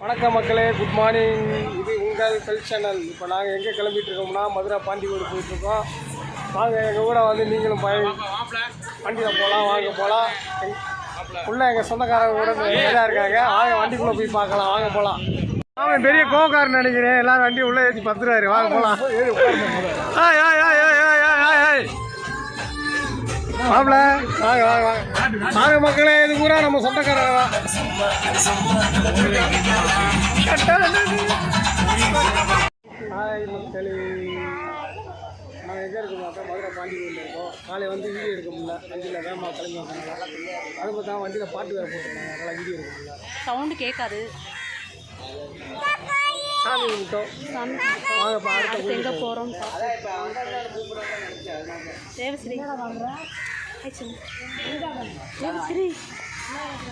வணக்கம் மக்களே good morning இது உங்கள் பெல் சேனல் இப்போ நாங்கள் எங்கே கிளம்பிட்டு இருக்கோம்னா மதுரை பாண்டிகோடு போயிட்டுருக்கோம். வாங்க எங்கள் கூட வந்து நீங்களும் பய வண்டியில் போகலாம் வாங்க போகலாம் உள்ள எங்கள் சொந்தக்காரங்க கூட இதாக இருக்காங்க. வாங்க வண்டிக்குள்ளே போய் பார்க்கலாம் வாங்க போகலாம் அவன் பெரிய கோக்காரன் நினைக்கிறேன். எல்லாரும் வண்டி உள்ளே ஏற்றி பத்துறாரு. வாங்க போகலாம் ஆய் ஆய் ஆய் மாப்பிள வாங்க வாங்க வாங்க. வாங்க மக்களே இது பூரா நம்ம சொந்தக்காரங்க ஹாய் மக்களே. நாங்கள் எங்கே இருக்கோம் பார்த்தா மதுரை பாண்டிகோயில் இருக்கோம். காலை வந்து வீடியோ எடுக்க முடியல. வண்டியில் வேகமாக கிளம்பி வந்தாங்க அது பார்த்தா வண்டியில் பாட்டு வேறு போட்டிருந்தாங்க அதனால் வீடியோ எடுக்க முடியல. சவுண்டு கேட்காது. சாமி விட்டோம் வாங்க எங்கே போகிறோம். தேவஸ்ரீ.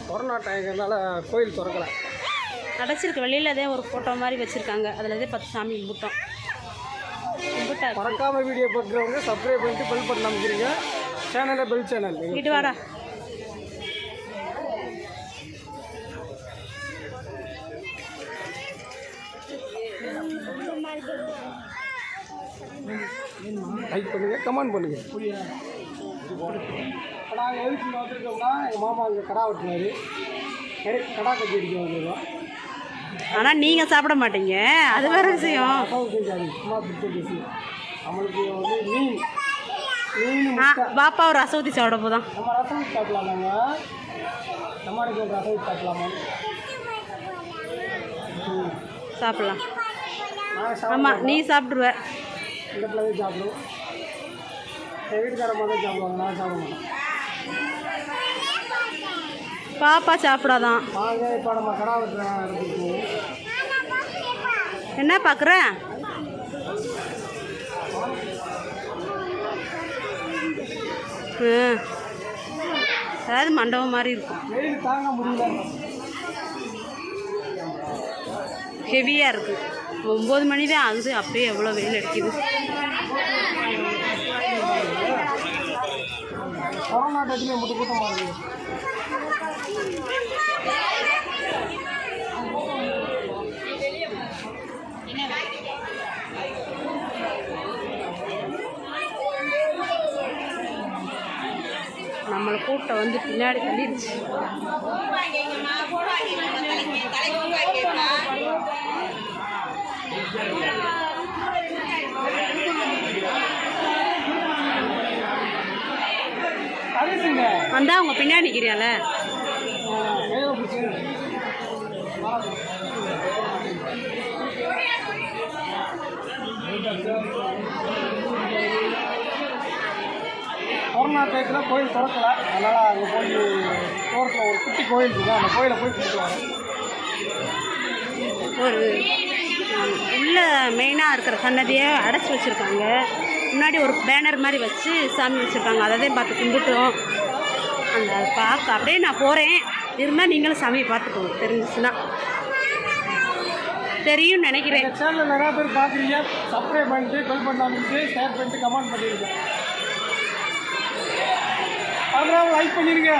கொரோனா டைங்கிறதுனால கோயில் திறக்கலை. அடைச்சிருக்கு. வெளியில் அதே ஒரு ஃபோட்டோ மாதிரி வச்சுருக்காங்க. அதில் இதே பத்து சாமி கும்பிட்டோம். கும்பிட்டா மறக்காம வீடியோ பார்க்குறவங்க சப்ஸ்கிரைப் பண்ணிட்டு பெல் பட்டன் அமைக்கிறீங்க சேனலில் பெல் சேனல் வீட்டு வாடா. லைக் பண்ணுங்க கமெண்ட் பண்ணுங்க நாங்கள் எதுக்கு இங்கே வந்திருக்கோம்னா எங்கள் மாமா இங்கே கடா வெட்டினாரு. கடை- கடா கட்டி அடிக்க வந்திருக்கோம் ஆனால் நீங்கள் சாப்பிட மாட்டீங்க. அது வேறு விஷயம். சும்மா பிடிச்ச நம்மளுக்கு வந்து மீன் பாப்பா ஒரு ரசவத்தி சாப்பிட போதான் நம்ம ரசம் வச்சு சாப்பிடலாம் நாங்கள் நம்ம ஒரு ரசம் வச்சு சாப்பிடலாமா. சாப்பிட்லாம் ஆமாம் நீ சாப்பிட்ருவ இந்த பிள்ளை தான் சாப்பிடுவோம் என் வீட்டுக்காரம்மா தான் சாப்பிடுவாங்க நான் சாப்பிட மாட்டேன். பாப்பா சாப்பிடாதான். வாங்க இப்போ நம்ம கடா வெட்டுற இடத்துக்கு போவோம் என்ன பார்க்குற அதாவது மண்டபம் மாதிரி இருக்கும். வெயில் தாங்க முடியல. ஹெவியாக இருக்குது ஒம்பது மணி தான் ஆகுது அப்பயே எவ்வளோ வெயில் அடிக்குது. கொரோனா டயத்துல மட்டும் கூட்டமாக இருக்குது நம்மளை கூட்டம் வந்து பின்னாடி தள்ளிடுச்சு. அதுங்க வந்தா அவங்க பின்னாடி நிற்கிறியால கொரோனா டயத்தில் கோயில் திறக்கல. அதனால் அங்கே போய் தோரத்தில் ஒரு குட்டி கோயில் இருக்குது அந்த கோயிலை போய் கும்பிட்டு வரேன். ஒரு உள்ள மெயினாக இருக்கிற சன்னதியை அடைச்சி வச்சுருக்காங்க. முன்னாடி ஒரு பேனர் மாதிரி வச்சு சாமி வச்சுருக்காங்க. அதை தான் பார்த்து கும்பிட்டோம். அந்த பார்க்க அப்படியே நான் போகிறேன் இருந்தால் நீங்களும் சாமியை பார்த்துக்கோங்க. தெரிஞ்சிச்சுன்னா. தெரியும்னு நினைக்கிறேன். சேனலில் நிறையா பேர் பார்க்குறீங்க. சப்ஸ்கிரைப் பண்ணிட்டு பட்டன் அமைச்சு ஷேர் பண்ணிட்டு கமெண்ட் பண்ணிடுங்க. அப்புறம் லைக் பண்ணிடுங்க.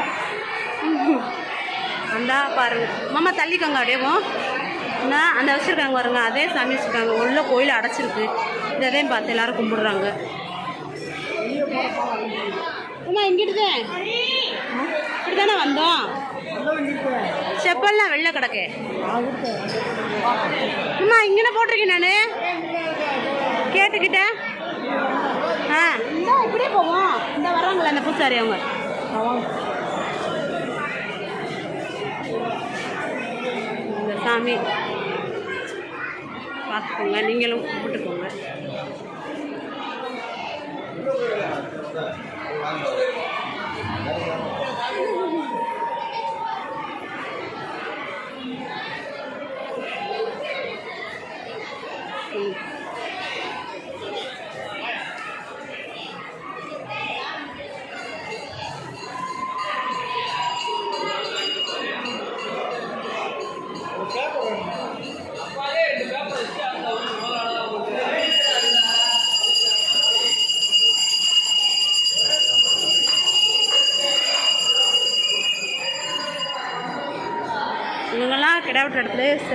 அந்தா பாருங்க. மாமா தள்ளிக்கோங்க அப்படியேவும் என்ன அந்த வச்சுருக்காங்க பாருங்க. அதே சாமி வச்சுருக்காங்க. உள்ள கோயில் அடைச்சிருக்கு. இதே பார்த்து எல்லாரும் கும்பிடுறாங்க. அம்மா இங்கிட்டு தான் இப்படி தானே வந்தோம்? செப்பல்லாம் வெளில கிடக்கு. அம்மா இங்கே போட்டிருக்கேன் நான். கேட்டுக்கிட்டேன். ஆ. இந்த இப்படியே போவோம். இந்த வராங்களே அந்த பூசாரி அவங்க? இந்த சாமி. பார்த்துக்கோங்க நீங்களும் கும்பிட்டுக்கோங்க. আমরা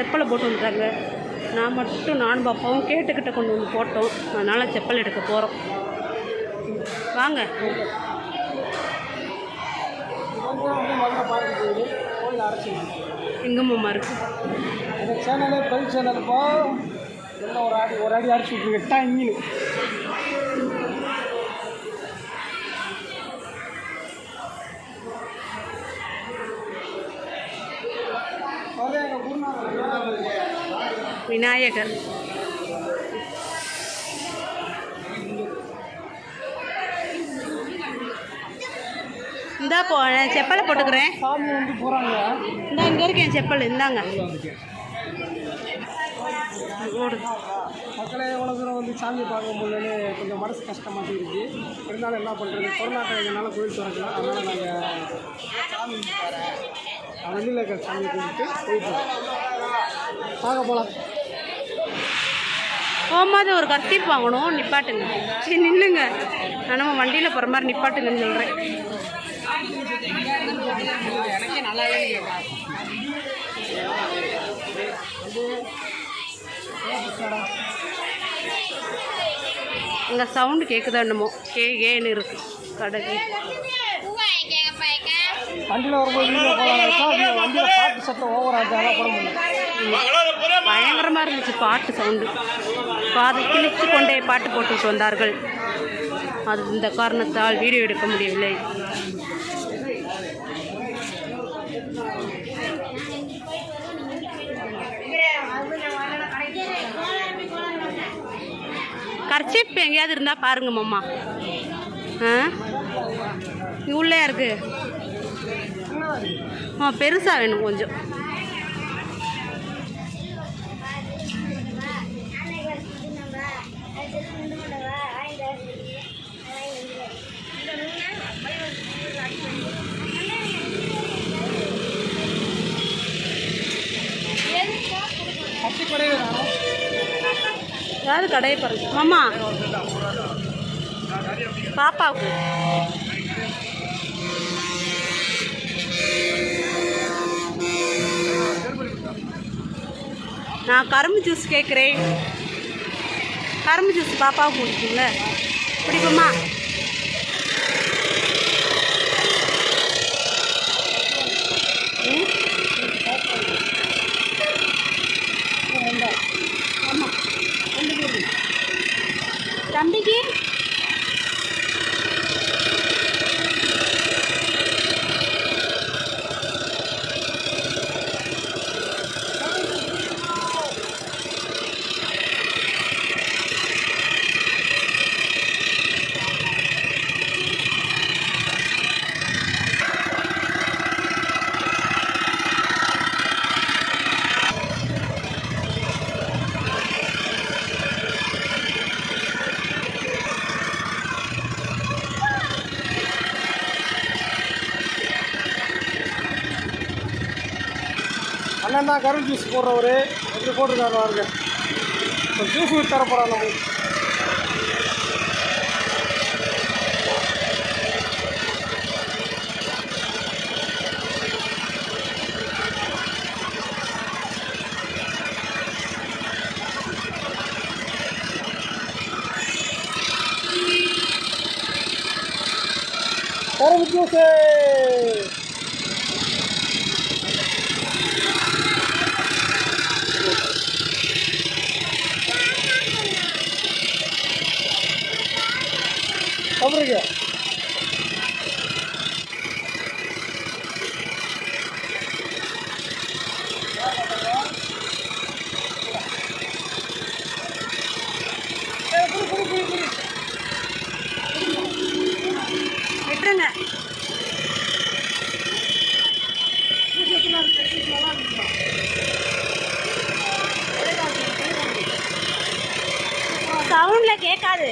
செப்பலை போட்டு வந்துட்டாங்க. நான் மட்டும் நான் பாப்பாவும் கேட்டுக்கிட்ட கொண்டு வந்து போட்டோம். அதனால் செப்பல் எடுக்க போகிறோம் வாங்க. எங்கம்மா வந்து இருக்கு? இந்த சேனலே பெல் எல்லாம் ஒரு அடி ஒரு அடி அடிச்சு விட்ருங்க டாங்கின்னு விநாயகர். இந்தா போ செப்பலை போட்டுக்கிறேன். சாமி வந்து போகிறாங்க இந்தா இங்கே இருக்கு என் செப்பல் இந்தாங்க. மக்களே எவ்வளோ தூரம் வந்து சாமி பார்க்க முடியலன்னு கொஞ்சம் மனசு கஷ்டமாக இருக்கு இருந்தாலும் என்ன பண்ணுறது கொரோனா டைம்னால கோயில் திறக்கலாம். அதனால் நாங்கள் சாமி வெளியில் இருக்கிற சாமி கும்பிட்டு போயிட்டு பார்க்க போகலாம் போகும்போது ஒரு கர்த்தீப் வாங்கணும் நிப்பாட்டுங்க. சரி நில்லுங்க. நான் நம்ம வண்டியில் போகிற மாதிரி நிப்பாட்டுங்கன்னு சொல்கிறேன் இங்கே சவுண்டு கேட்குதா என்னமோ? கே ஏன்னு இருக்கு. கடைக்கு வண்டியில் வரும்போது பயங்கரமாக இருந்துச்சு பாட்டு சவுண்டு காதை கிழித்து கொண்டே பாட்டு போட்டுட்டு வந்தார்கள். அது இந்த காரணத்தால் வீடியோ எடுக்க முடியவில்லை. கர்ச்சிப் எங்கேயாவது இருந்தால் பாருங்க மாமா. ஆ? உள்ளே இருக்கு ஆ பெருசாக வேணும் கொஞ்சம். கடையை பாருங்க. மாமா. பாப்பாவுக்கு. நான் கரும்பு ஜூஸ் கேட்குறேன் கரும்பு ஜூஸ் பாப்பாவுக்கு பிடிக்கும்ல பிடிக்குமா Thank you. डान दिखे அண்ணன் தான் ஜூஸ் போடுறவர். எப்படி போட்டிருக்காரு பாருங்க. இப்போ ஜூஸ் தர போகிறாங்க நம்மளுக்கு கரும்பு ஜூஸு சாப்பிட்றீங்க விட்டுருங்க. சவுண்டில் கேட்காது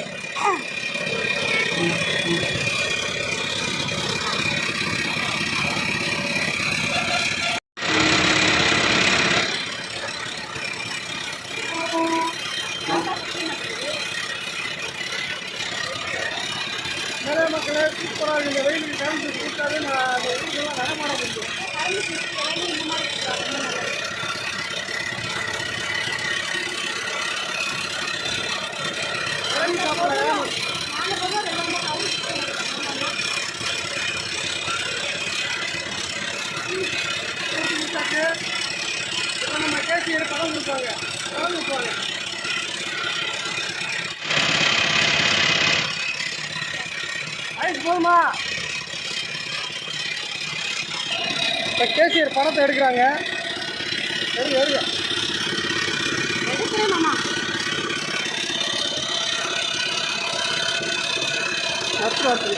நிறைய மக்களே சூப்பராக இந்த வெயிலுக்கு கரண்ட் கொடுத்தாலே நான் அந்த வெயிலுக்கெல்லாம் நடமாட முடியும் இப்போ கேசியர் படத்தை எடுக்கிறாங்க. எடுங்க எடுங்க எடுக்கிறேன் மாமா. வார்த்தை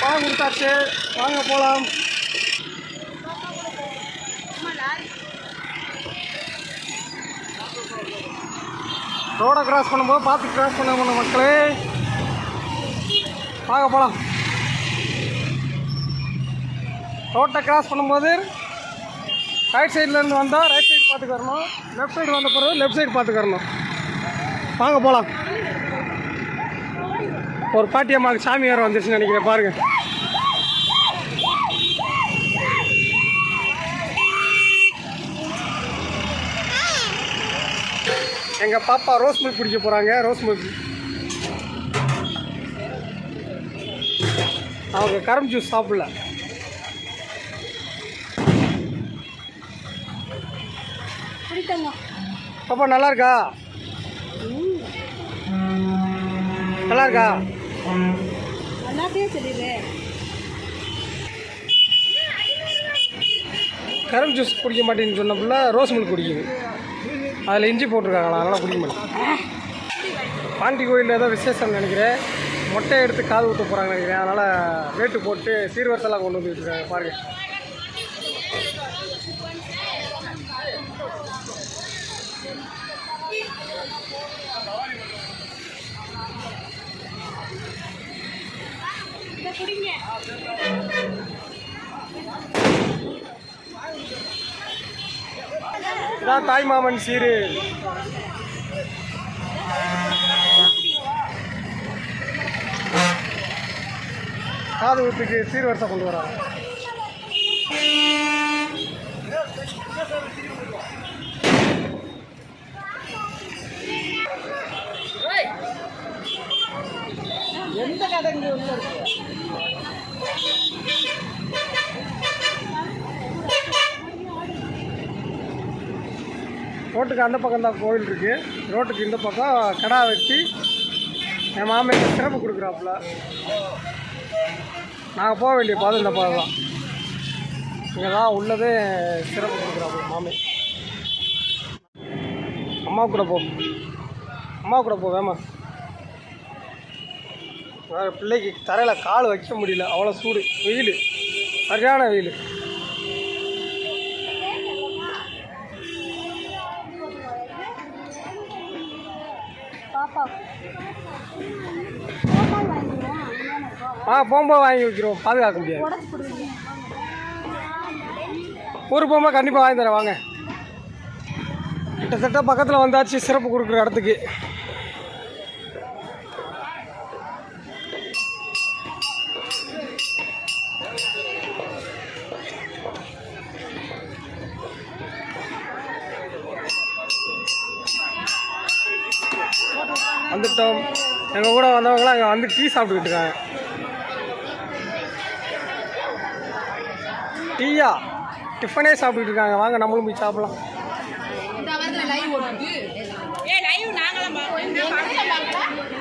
பணம் கொடுத்தாச்சு. வாங்க போகலாம் ரோடை கிராஸ் பண்ணும்போது பார்த்து கிராஸ் பண்ண பண்ண மக்களே. வாங்க போகலாம் ரோட்டை கிராஸ் பண்ணும்போது ரைட் சைட்லேருந்து வந்தால் ரைட் சைடு பார்த்துக்கு வரணும். லெஃப்ட் சைடு வந்த பிறகு லெஃப்ட் சைடு பார்த்துக்கு வரணும். வாங்க போகலாம் ஒரு பாட்டியம்மாவுக்கு சாமி வேறு வந்துருச்சுன்னு நினைக்கிறேன் பாருங்கள் எங்கள் பாப்பா ரோஸ் மில்க் குடிக்க போகிறாங்க ரோஸ் மில்க். அவங்க கரம் ஜூஸ் சாப்பிடல. பாப்பா நல்லா இருக்கா? நல்லா இருக்கா? கரம் ஜூஸ் குடிக்க மாட்டேன்னு சொன்ன புள்ள ரோஸ் மில்க் குடிக்குது. அதில் இஞ்சி போட்டிருக்காங்களா? அதனால் குடிக்க மாட்டேன் பாண்டி கோயிலில் ஏதோ விசேஷம் நினைக்கிறேன். மொட்டை எடுத்து காது ஊற்ற போகிறாங்க நினைக்கிறேன். அதனால் வேட்டு போட்டு சீர்வரிசெல்லாம் கொண்டு வந்துட்டு இருக்காங்க பாருங்கள் இதான் தாய் மாமன் சீரு. காது ஊத்துக்கு சீர்வரிசை கொண்டு வராங்க. எந்த கடைங்க உள்ள இருக்கு? ரோட்டுக்கு அந்த பக்கம் தான் கோவில் இருக்குது ரோட்டுக்கு இந்த பக்கம் கடா வெட்டி என் மாமியார் சிறப்பு கொடுக்குறாப்புல. நாங்கள் போக வேண்டிய பாதை இந்த பாதை தான். இங்கே தான் உள்ளதே சிறப்பு கொடுக்குறாப்புல மாமி. அம்மா கூட போ. அம்மா கூட போ வேமா. பிள்ளைக்கு தரையில் கால் வைக்க முடியல. அவ்வளோ சூடு. வெயில். சரியான வெயில். ஆ போகும்போது வாங்கி வைக்கிறோம். பாதுகாக்க முடியாது. ஒரு கொடுங்க கண்டிப்பாக வாங்கி தரேன். வாங்க. கிட்டத்தட்ட பக்கத்தில் வந்தாச்சு சிறப்பு கொடுக்குற இடத்துக்கு. எங்கள் கூட வந்தவங்களாம் அங்கே வந்து டீ சாப்பிட்டுக்கிட்டு இருக்காங்க. டீயா? டிஃபனே சாப்பிட்டுட்டு இருக்காங்க. வாங்க நம்மளும் போய் சாப்பிடலாம்.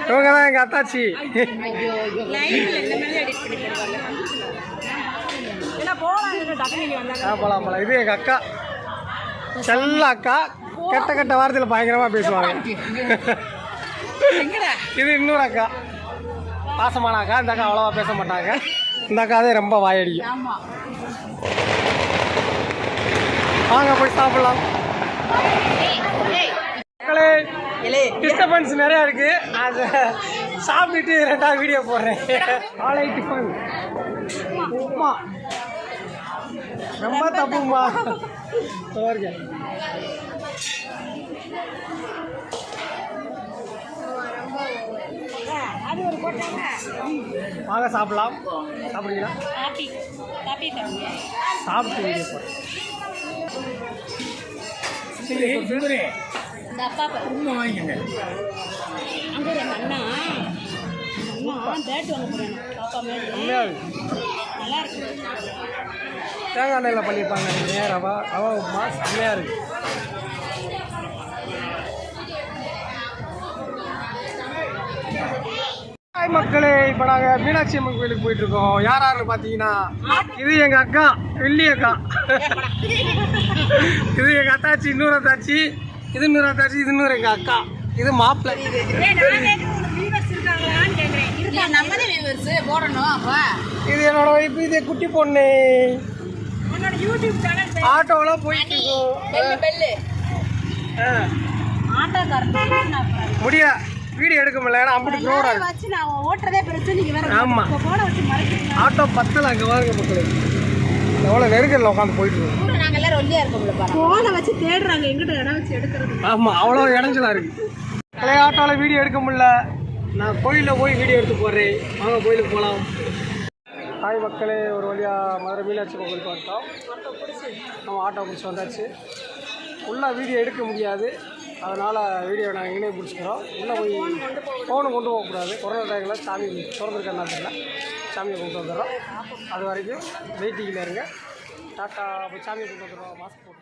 இவங்க தான் எங்கள் அத்தாச்சி. போகலாம் போகலாம் இது எங்கள் அக்கா. செல்ல அக்கா. கெட்ட கெட்ட வார்த்தையில் பயங்கரமாக பேசுவாங்க. இது இன்னொரு அக்கா. பாசமான அக்கா. இந்த அக்கா அவ்வளோவா பேச மாட்டாங்க. இந்த அக்கா தான் ரொம்ப வாயடிக்கும். வாங்க போய் சாப்பிடலாம். மக்களே டிஸ்டர்பன்ஸ் நிறையா இருக்கு. அதை சாப்பிட்டுட்டு ரெண்டாவது வீடியோ போடுறேன். காலை டிஃபன் உப்புமா. ரொம்ப தப்புமா. பாருங்க வாங்க சாப்பிடலாம். சாப்பிடுங்களா காப்பி காப்பி சாப்பிட்டு வீடியோ போடுறேன் இந்த அப்பா. உண்மை வாங்கிக்கோங்க. அங்கே ஒரு அண்ணா. அண்ணா பேட் வாங்க போகிறேன் பாப்பா மேலே செம்மையாக இருக்கு நல்லா இருக்கு. தேங்காய் எண்ணெயில் பண்ணியிருப்பாங்க. நிறைய ரவா ரவா உப்புமா. செம்மையாக இருக்கு. ஹாய் மக்களே இப்போ நாங்கள் மீனாட்சி அம்மன் கோயிலுக்கு போயிட்டு இருக்கோம் யார் யாருன்னு பார்த்தீங்கன்னா இது எங்கள் அக்கா வெள்ளி அக்கா. இது எங்கள் அத்தாச்சி இன்னொரு அத்தாச்சி இது இன்னொரு அத்தாச்சி இது இன்னொரு எங்கள் அக்கா. இது மாப்பிள்ளை. இது என்னோட வைப்பு இது குட்டி பொண்ணு. ஆட்டோவில் போயிட்டு இருக்கோம் முடியல. வீடியோ எடுக்க முடியல ஏன்னா அப்படி க்ரௌடாக இருக்கு. வச்சு நான் ஓட்டுறதே பெருசு நீங்க வேற ஆமா. போட வச்சு மறைச்சிக்கலாம் ஆட்டோ பத்தல அங்கே வாங்க மக்களே. எவ்வளோ நெருக்கல்ல உட்காந்து போயிட்டு இருக்கோம் நாங்க எல்லாரும் ஒல்லியா இருக்கோம்ல போனை வச்சு தேடுறாங்க எங்கிட்ட இடம் வச்சு எடுக்கிறது ஆமாம் அவ்வளோ இடைஞ்சலா இருக்குது பழைய ஆட்டோவில் வீடியோ எடுக்க முடியல. நான் கோயிலில் போய் வீடியோ எடுத்து போடுறேன். வாங்க கோயிலுக்கு போகலாம் தாய் மக்களே ஒரு வழியாக மதுரை மீனாட்சி கோயிலுக்கு வந்துட்டோம் நம்ம ஆட்டோ பிடிச்சி வந்தாச்சு. ஃபுல்லாக வீடியோ எடுக்க முடியாது. அதனால் வீடியோ நாங்கள் இங்கே பிடிச்சிக்கிறோம் உள்ளே போய் ஃபோனு கொண்டு போகக்கூடாது. கொரோனா டைமில் சாமி திறந்துருக்கா தெரியல. சாமியை கொண்டு வந்துடுறோம். அது வரைக்கும் வெயிட்டிங்கில் இருங்க. டாட்டா போய் சாமியை கொண்டு வந்துடுறோம். மாஸ்க்